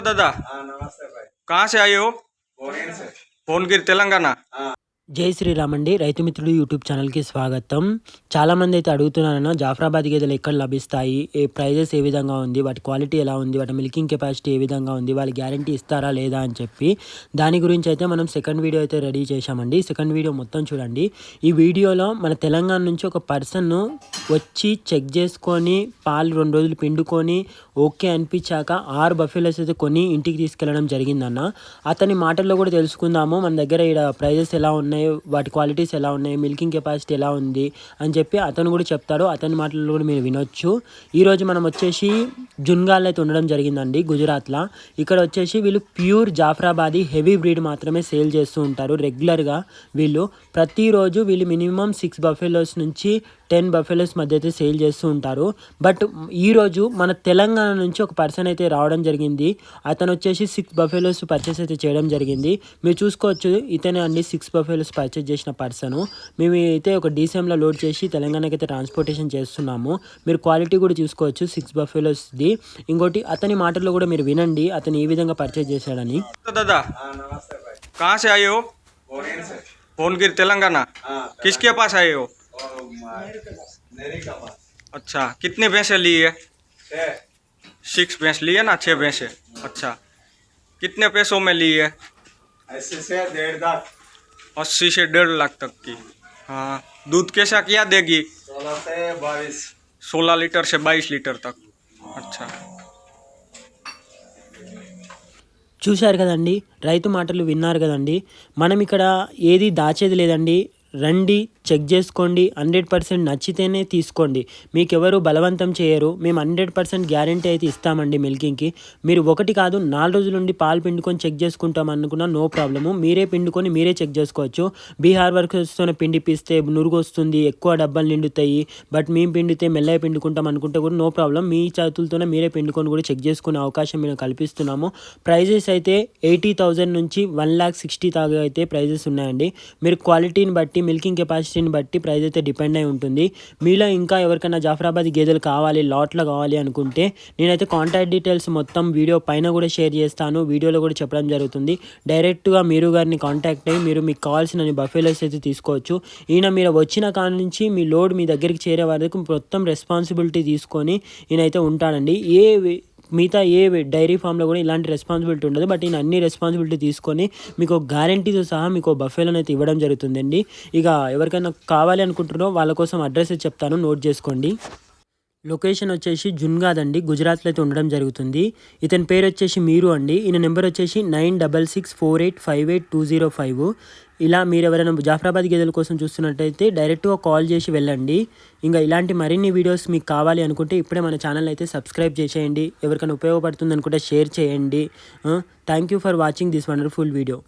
दादा हाँ नमस्ते भाई कहाँ से आए हो भुवनेर से भुवनगिर तेलंगाना జై శ్రీరామ్ అండి రైతు మిత్రుడు యూట్యూబ్ ఛానల్కి స్వాగతం చాలామంది అయితే అడుగుతున్నారన్న జాఫరాబాద్ గేదెలు ఎక్కడ లభిస్తాయి ఏ ప్రైజెస్ ఏ విధంగా ఉంది వాటి క్వాలిటీ ఎలా ఉంది వాటి మిల్కింగ్ కెపాసిటీ ఏ విధంగా ఉంది వాళ్ళు గ్యారంటీ ఇస్తారా లేదా అని చెప్పి దాని గురించి అయితే మనం సెకండ్ వీడియో అయితే రెడీ చేశామండి సెకండ్ వీడియో మొత్తం చూడండి ఈ వీడియోలో మన తెలంగాణ నుంచి ఒక పర్సన్ వచ్చి చెక్ చేసుకొని పాలు రెండు రోజులు పిండుకొని ఓకే అనిపించాక ఆరు బఫెలోస్ అయితే కొని ఇంటికి తీసుకెళ్ళడం జరిగిందన్న. అతని మాటల్లో కూడా తెలుసుకుందాము మన దగ్గర ఇక్కడ ప్రైజెస్ ఎలా ఉన్నాయి వాటి క్వాలిటీస్ ఎలా ఉన్నాయి మిల్కింగ్ కెపాసిటీ ఎలా ఉంది అని చెప్పి అతను కూడా చెప్తాడు. అతని మాటల్లో కూడా మీరు వినొచ్చు. ఈరోజు మనం వచ్చేసి జున్గాల్ అయితే ఉండడం జరిగిందండి గుజరాత్లో. ఇక్కడ వచ్చేసి వీళ్ళు ప్యూర్ జాఫ్రాబాదీ హెవీ బ్రీడ్ మాత్రమే సేల్ చేస్తూ ఉంటారు రెగ్యులర్గా వీళ్ళు. ప్రతిరోజు వీళ్ళు మినిమం సిక్స్ బఫెలోస్ నుంచి టెన్ బఫెలోస్ మధ్య అయితే సేల్ చేస్తూ ఉంటారు బట్ ఈరోజు మన తెలంగాణ నుంచి ఒక పర్సన్ అయితే రావడం జరిగింది అతను వచ్చేసి సిక్స్ బఫెలోస్ పర్చేస్ అయితే చేయడం జరిగింది మీరు చూసుకోవచ్చు ఇతనే అండి సిక్స్ బఫెలోస్ పర్చేస్ చేసిన పర్సన్ మేము అయితే ఒక డీసీఎంలో లోడ్ చేసి తెలంగాణకి అయితే ట్రాన్స్పోర్టేషన్ చేస్తున్నాము మీరు క్వాలిటీ కూడా చూసుకోవచ్చు సిక్స్ బఫెలోస్ది ఇంకోటి అతని మాటల్లో కూడా మీరు వినండి అతను ఏ విధంగా పర్చేస్ చేశాడని दादा हाँ नमस्ते भाई कहाँ से आए हो भुवनेर से भुवनगिर तेलंगाना हाँ किसके पास आए हो और नेरी का पास अच्छा कितने भैंसे लिए है छः सिक्स भैंस लिए ना छः भैंसे अच्छा कितने पैसों में ली है अस्सी से डेढ़ लाख अस्सी से डेढ़ लाख तक की हाँ दूध कैसा क्या देगी सोलह से बाईस सोलह लीटर से बाईस लीटर तक अच्छा చూశారు కదండి రైతు మాటలు విన్నారు కదండి మనం ఇక్కడ ఏది దాచేది లేదండి రండి చెక్ చేసుకోండి హండ్రెడ్ పర్సెంట్ నచ్చితేనే తీసుకోండి. మీకు ఎవరు బలవంతం చేయరు మేము హండ్రెడ్ పర్సెంట్ గ్యారంటీ అయితే ఇస్తామండి మిల్కింగ్కి. మీరు ఒకటి కాదు నాలుగు రోజుల నుండి పాలు పిండుకొని చెక్ చేసుకుంటాం అనుకున్నా నో ప్రాబ్లము. మీరే పిండుకొని మీరే చెక్ చేసుకోవచ్చు. బీహార్ వర్కర్స్తోనే పిండిపిస్తే నురుగు వస్తుంది ఎక్కువ డబ్బాలు నిండుతాయి. బట్ మేము పిండితే మెల్లగా పిండుకుంటాం అనుకుంటే కూడా నో ప్రాబ్లం. మీ చేతులతోనే మీరే పిండుకొని కూడా చెక్ చేసుకునే అవకాశం మేము కల్పిస్తున్నాము. ప్రైజెస్ అయితే ఎయిటీ థౌజండ్ నుంచి వన్ ల్యాక్ సిక్స్టీ దాకా అయితే ప్రైజెస్ ఉన్నాయండి. మీరు క్వాలిటీని బట్టి మిల్కింగ్ కెపాసిటీ ఇండస్ట్రీని బట్టి ప్రైస్ అయితే డిపెండ్ అయి ఉంటుంది. మీలో ఇంకా ఎవరికైనా జాఫరాబాద్ గేదెలు కావాలి లాట్లో కావాలి అనుకుంటే నేనైతే కాంటాక్ట్ డీటెయిల్స్ మొత్తం వీడియో పైన కూడా షేర్ చేస్తాను. వీడియోలో కూడా చెప్పడం జరుగుతుంది. డైరెక్ట్గా మీరు గారిని కాంటాక్ట్ అయ్యి మీరు మీకు కావాల్సిన బఫేలోస్ అయితే తీసుకోవచ్చు. ఈయన మీరు వచ్చిన కాడ నుంచి మీ లోడ్ మీ దగ్గరికి చేరే వరకు మొత్తం రెస్పాన్సిబిలిటీ తీసుకొని ఈయనైతే ఉంటాడండి. ఏ మిగతా ఏ డైరీ ఫామ్లో కూడా ఇలాంటి రెస్పాన్సిబిలిటీ ఉండదు. బట్ ఈయన అన్ని రెస్పాన్సిబిలిటీ తీసుకొని మీకు గ్యారంటీతో సహా మీకు బఫేలను అయితే ఇవ్వడం జరుగుతుందండి. ఇక ఎవరికైనా కావాలి అనుకుంటున్నారో వాళ్ళ కోసం అడ్రస్ అయితే చెప్తాను. నోట్ చేసుకోండి. లొకేషన్ వచ్చేసి జున్గాద్ అండి గుజరాత్లో అయితే ఉండడం జరుగుతుంది. ఇతని పేరు వచ్చేసి మీరు అండి. ఈయన నెంబర్ వచ్చేసి nine double six four eight five eight two zero five. ఇలా మీరు ఎవరైనా జాఫరాబాద్ గేదెల కోసం చూస్తున్నట్టయితే డైరెక్ట్గా కాల్ చేసి వెళ్ళండి. ఇంకా ఇలాంటి మరిన్ని వీడియోస్ మీకు కావాలి అనుకుంటే ఇప్పుడే మన ఛానల్ అయితే సబ్స్క్రైబ్ చేసేయండి. ఎవరికైనా ఉపయోగపడుతుంది అనుకుంటే షేర్ చేయండి. Thank you for watching this wonderful video.